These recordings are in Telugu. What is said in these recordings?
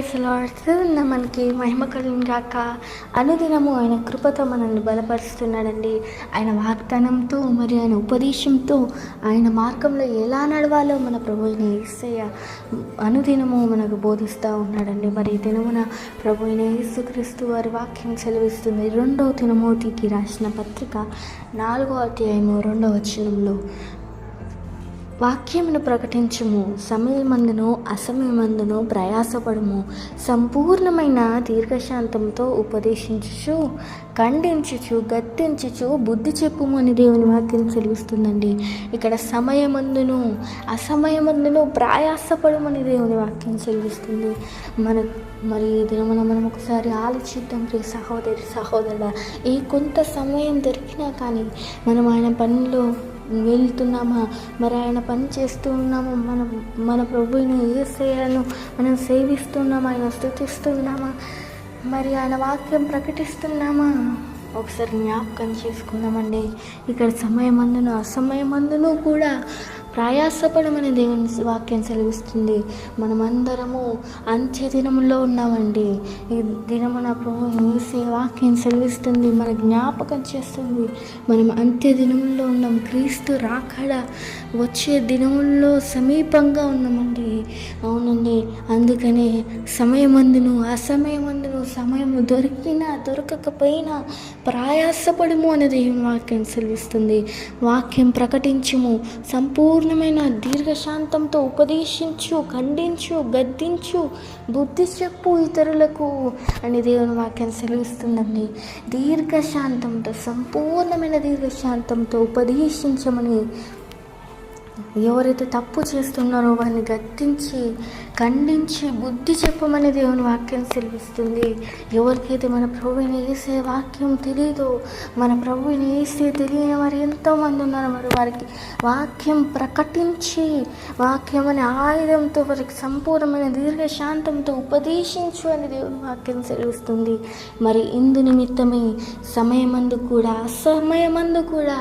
ప్రైజ్ లార్డ్స్ మనకి మహిమ కలిగిన గాక. అనుదినము ఆయన కృపతో మనల్ని బలపరుస్తున్నాడండి. ఆయన వాగ్దానంతో మరి ఆయన ఉపదేశంతో ఆయన మార్గంలో ఎలా నడవాలో మన ప్రభుని యేసయ్య అనుదినము మనకు బోధిస్తూ ఉన్నాడండి. మరి దినమున ప్రభుని యేసుక్రీస్తు వారి వాక్యం సెలవిస్తుంది. రెండవ తినమోతికి రాసిన పత్రిక నాలుగో అధ్యాయము రెండవ వచనంలో వాక్యమును ప్రకటించము. సమయమందును అసమయమందును ప్రయాసపడము. సంపూర్ణమైన దీర్ఘశాంతంతో ఉపదేశించుచు ఖండించుచు గద్దించుచు బుద్ధి చెప్పుము అని దేవుని వాక్యం సెలవిస్తుందండి. ఇక్కడ సమయమందును అసమయమందును ప్రయాసపడమని దేవుని వాక్యం సెలవిస్తుంది. మన మరి దినమున మనం ఒకసారి ఆలోచిద్దాం ప్రియ సహోదరి సహోదరుడ. ఈ కొంత సమయం దొరికినా కానీ మనం ఆయన పనిలో వెళ్తున్నామా? మరి ఆయన పని చేస్తూ మన మన మన ప్రభుని ఏసేయను మనం సేవిస్తున్నామా? ఆయన స్థుతిస్తున్నామా? మరి ఆయన వాక్యం ప్రకటిస్తున్నామా? ఒకసారి జ్ఞాపకం చేసుకుందామండి. ఇక్కడ సమయమందును అసమయమందును కూడా ప్రయాసపడమని దేవుని వాక్యం సెలవిస్తుంది. మనమందరము అంత్య దినములో ఉన్నామండి. ఈ దినమున ప్రభు వేసే వాక్యం సెలవిస్తుంది మన జ్ఞాపకం చేస్తుంది. మనం అంత్య దినముల్లో ఉన్నాం. క్రీస్తు రాకడ వచ్చే దినముల్లో సమీపంగా ఉన్నామండి. అవునండి. అందుకనే సమయమందును అసమయమందును సమయం దొరికినా దొరకకపోయినా ప్రయాసపడము అని దేవుని వాక్యం సెలవిస్తుంది. వాక్యం ప్రకటించము. సంపూర్ణ కఠినమైన దీర్ఘశాంతంతో ఉపదేశించు ఖండించు గద్దించు బుద్ధి చెప్పు ఇతరులకు అని దేవుని వాక్యం సెలవిస్తుందండి. దీర్ఘశాంతంతో సంపూర్ణమైన దీర్ఘశాంతంతో ఉపదేశించమని ఎవరైతే తప్పు చేస్తున్నారో వారిని గట్టించి ఖండించి బుద్ధి చెప్పమని దేవుని వాక్యం సెలవిస్తుంది. ఎవరికైతే మన ప్రభువుని వేసే వాక్యం తెలియదో మన ప్రభువుని వేసే తెలియని వారు ఎంతోమంది ఉన్నారు. మరి వారికి వాక్యం ప్రకటించి వాక్యం అనే ఆయుధంతో వారికి సంపూర్ణమైన దీర్ఘశాంతంతో ఉపదేశించు అని దేవుని వాక్యం సెలవిస్తుంది. మరి ఇందు నిమిత్తమే సమయమందు కూడా అసమయమందు కూడా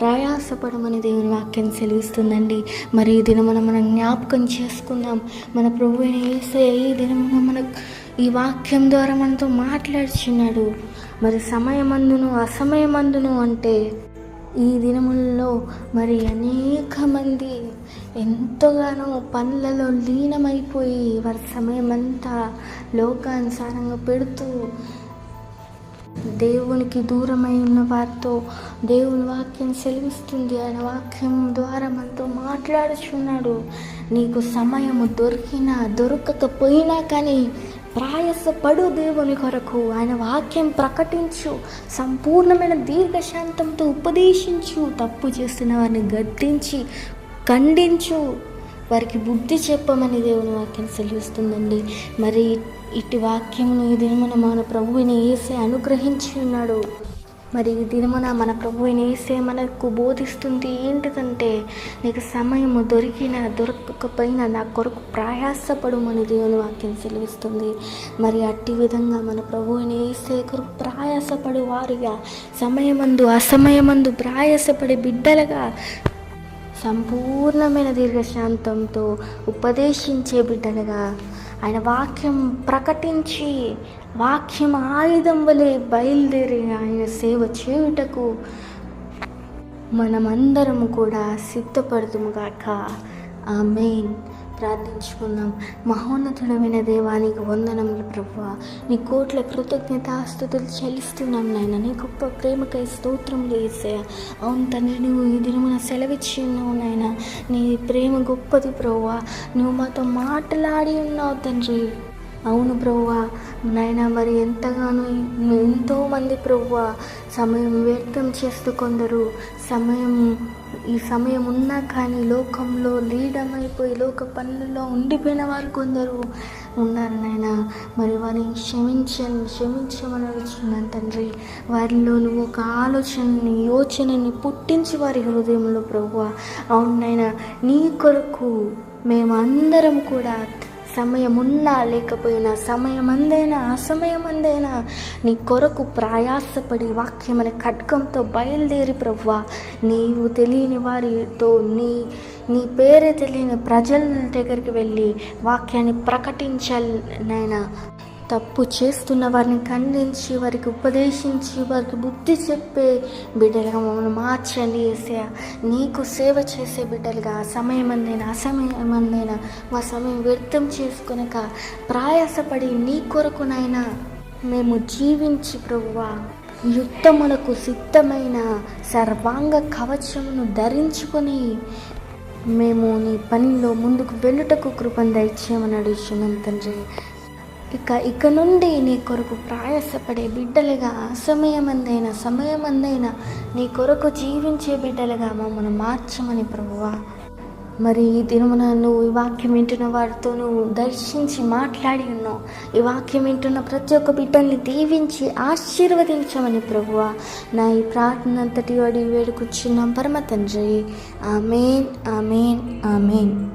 ప్రయాసపడమని దేవుని వాక్యం సెలవిస్తుందండి. మరి ఈ దినమున మనం జ్ఞాపకం చేసుకుందాం. మన ప్రభు వేసే ఈ దినమున మన ఈ వాక్యం ద్వారా మనతో మాట్లాడుచున్నాడు. మరి సమయమందును అసమయమందును అంటే ఈ దినముల్లో మరి అనేక మంది ఎంతగానో పనులలో లీనమైపోయి వారి సమయమంతా లోకానుసారంగా పెడుతూ దేవునికి దూరమై ఉన్న వారితో దేవుని వాక్యం సెలవిస్తుంది. ఆయన వాక్యం ద్వారా మనతో మాట్లాడుచున్నాడు. నీకు సమయము దొరికినా దొరకకపోయినా కానీ ప్రయాసపడు దేవుని కొరకు. ఆయన వాక్యం ప్రకటించు సంపూర్ణమైన దీర్ఘశాంతంతో ఉపదేశించు తప్పు చేస్తున్న వారిని గద్దించి ఖండించు. వారికి బుద్ధి చెప్పమని దేవుని వాక్యం సెలవిస్తుందండి. మరి ఇటు వాక్యం ఈ దినమున మన ప్రభువుని వేసే అనుగ్రహించి ఉన్నాడు. మరి ఈ దినమున మన ప్రభువుని వేసే మనకు బోధిస్తుంది ఏంటిదంటే నీకు సమయము దొరికిన దొరకకపోయినా నా కొరకు ప్రయాసపడమని దేవుని వాక్యం సెలవిస్తుంది. మరి అట్టి విధంగా మన ప్రభువుని వేసే కొరకు ప్రయాసపడు వారుగా సమయమందు అసమయమందు ప్రయాసపడే బిడ్డలుగా సంపూర్ణమైన దీర్ఘశాంతంతో ఉపదేశించే బిడ్డలుగా ఆయన వాక్యం ప్రకటించి వాక్యం ఆయుధం వలె బయలుదేరి ఆయన సేవ చేయుటకు మనమందరము కూడా సిద్ధపడుతుముగాక ఆ మెయిన్ ప్రార్థించుకుందాం. మహోన్నతుడమైన దేవానికి వందనములు ప్రభు నీ కోట్ల కృతజ్ఞతాస్తుతులు చెల్లిస్తున్నాం నాయన. నీ గొప్ప ప్రేమకై స్తోత్రములు వేసాయ అవును తండ్రి నువ్వు ఈ దినమున సెలవిచ్చి ఉన్నావు నాయన. నీ ప్రేమ గొప్పది ప్రభు నువ్వు మాతో మాట్లాడి ఉన్నావు తండ్రి. అవును ప్రవ్వా. నాయన మరి ఎంతగానో ఎంతోమంది ప్రవ్వా సమయం వ్యర్థం చేస్తూ కొందరు. సమయం ఈ సమయం ఉన్నా కానీ లోకంలో లీడమైపోయి లోక పనుల్లో ఉండిపోయిన వారు కొందరు ఉన్నారు నాయన. మరి వారిని క్షమించని క్షమించమని వచ్చినాను తండ్రి. వారిలో నువ్వు ఒక ఆలోచనని యోచనని పుట్టించి వారి హృదయంలో ప్రభువ అవును నాయన నీ కొరకు మేమందరం కూడా సమయమున్నా లేకపోయినా సమయమందైనా అసమయమందైనా నీ కొరకు ప్రయాసపడి వాక్యం అనే ఖడ్గంతో బయలుదేరి ప్రవ్వా. నీవు తెలియని వారితో నీ నీ పేరే తెలియని ప్రజల దగ్గరికి వెళ్ళి వాక్యాన్ని ప్రకటించాలి తప్పు చేస్తున్న వారిని ఖండించి వారికి ఉపదేశించి వారికి బుద్ధి చెప్పే బిడ్డలుగా మమ్మల్ని మార్చండి ఏసయ నీకు సేవ చేసే బిడ్డలుగా సమయం అందైనా అసమయం అందైనా మా సమయం వ్యర్థం చేసుకునక ప్రయాసపడి నీ కొరకునైనా మేము జీవించి ప్రభువా యుద్ధములకు సిద్ధమైన సర్వాంగ కవచమును ధరించుకొని మేము నీ పనిలో ముందుకు వెళ్ళుటకు కృపను దయచేయమని అడుగుతున్నాం తండ్రి. ఇక ఇక నుండి నీ కొరకు ప్రయాసపడే బిడ్డలుగా అసమయమందైన సమయమందైన నీ కొరకు జీవించే బిడ్డలుగా మమ్మల్ని మార్చమని ప్రభువా. మరి ఈ దినమున నువ్వు ఈ వాక్యం వింటున్న వారితో నువ్వు దర్శించి మాట్లాడి ఉన్నావు. ఈ వాక్యం వింటున్న ప్రతి ఒక్క బిడ్డల్ని దీవించి ఆశీర్వదించమని ప్రభువా. నా ఈ ప్రార్థన అంతటి వాడి వేడుకొచ్చున్నాం పరమ తండ్రి. Amen amen amen.